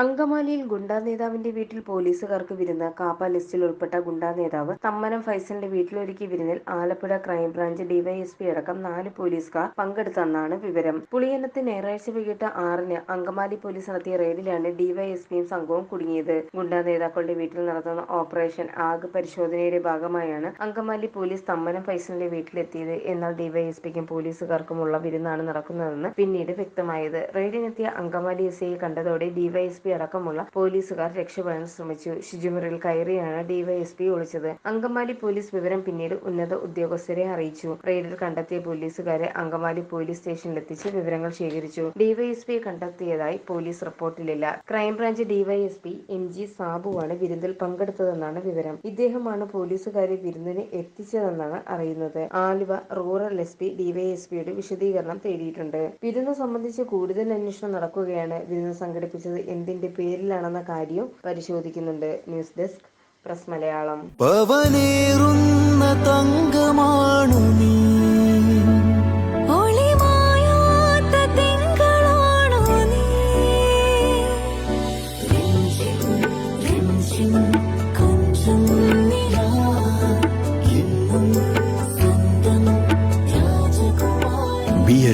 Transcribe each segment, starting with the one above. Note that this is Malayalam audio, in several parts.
അങ്കമാലിയിൽ ഗുണ്ടാ നേതാവിന്റെ വീട്ടിൽ പോലീസുകാർക്ക് വിരുന്ന് കാപ്പ ലിസ്റ്റിൽ ഉൾപ്പെട്ട ഗുണ്ടാ നേതാവ് തമ്മനം ഫൈസലിന്റെ വീട്ടിലൊരുക്കി വിരുന്നിൽ ആലപ്പുഴ ക്രൈംബ്രാഞ്ച് ഡിവൈഎസ്പി അടക്കം നാല് പോലീസുകാർ പങ്കെടുത്തെന്നാണ് വിവരം. പുളിയനത്ത് ഞായറാഴ്ച വൈകിട്ട് ആറിന് അങ്കമാലി പോലീസ് നടത്തിയ റെയ്ഡിലാണ് ഡിവൈഎസ്പിയും സംഘവും കുടുങ്ങിയത്. ഗുണ്ടാ നേതാക്കളുടെ വീട്ടിൽ നടത്തുന്ന ഓപ്പറേഷൻ ആഗ് പരിശോധനയുടെ ഭാഗമായാണ് അങ്കമാലി പോലീസ് തമ്മനം ഫൈസലിന്റെ വീട്ടിലെത്തിയത്. എന്നാൽ ഡിവൈഎസ്പിക്കും പോലീസുകാർക്കുമുള്ള വിരുന്നാണ് നടക്കുന്നതെന്ന് പിന്നീട് വ്യക്തമായത്. റെയ്ഡിനെത്തിയ അങ്കമാലി എസ് കണ്ടതോടെ ഡിവൈഎസ്പി അടക്കമുള്ള പോലീസുകാർ രക്ഷപ്പെടാൻ ശ്രമിച്ചു. ശുചിമുറിയിൽ കയറിയാണ് ഡിവൈഎസ്പി ഒളിച്ചത് അങ്കമാലി പോലീസ് വിവരം പിന്നീട് ഉന്നത ഉദ്യോഗസ്ഥരെ അറിയിച്ചു. റെയ്ഡിൽ കണ്ടെത്തിയ പോലീസുകാരെ അങ്കമാലി പോലീസ് സ്റ്റേഷനിലെത്തിച്ച് വിവരങ്ങൾ ശേഖരിച്ചു. ഡിവൈഎസ്പിയെ കണ്ടെത്തിയതായി police റിപ്പോർട്ടിലില്ല. Crime branch DYSP M G സാബുവാണ് വിരുന്നിൽ പങ്കെടുത്തതെന്നാണ് വിവരം. ഇദ്ദേഹമാണ് പോലീസുകാരെ വിരുന്നിന് എത്തിച്ചതെന്നാണ് അറിയുന്നത്. ആലുവ റൂറൽ എസ് പി ഡിവൈഎസ്പിയുടെ വിശദീകരണം തേടിയിട്ടുണ്ട്. വിരുന്ന് സംബന്ധിച്ച് കൂടുതൽ അന്വേഷണം നടക്കുകയാണ്. വിരുന്ന് സംഘടിപ്പിച്ചത് എന്തിന്റെ പേരിലാണെന്ന കാര്യം പരിശോധിക്കുന്നുണ്ട് ന്യൂസ് ഡെസ്ക് പ്രസ് മലയാളം. പവനേറുന്ന തങ്കമാണു നീ.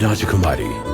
രാജകുമാരി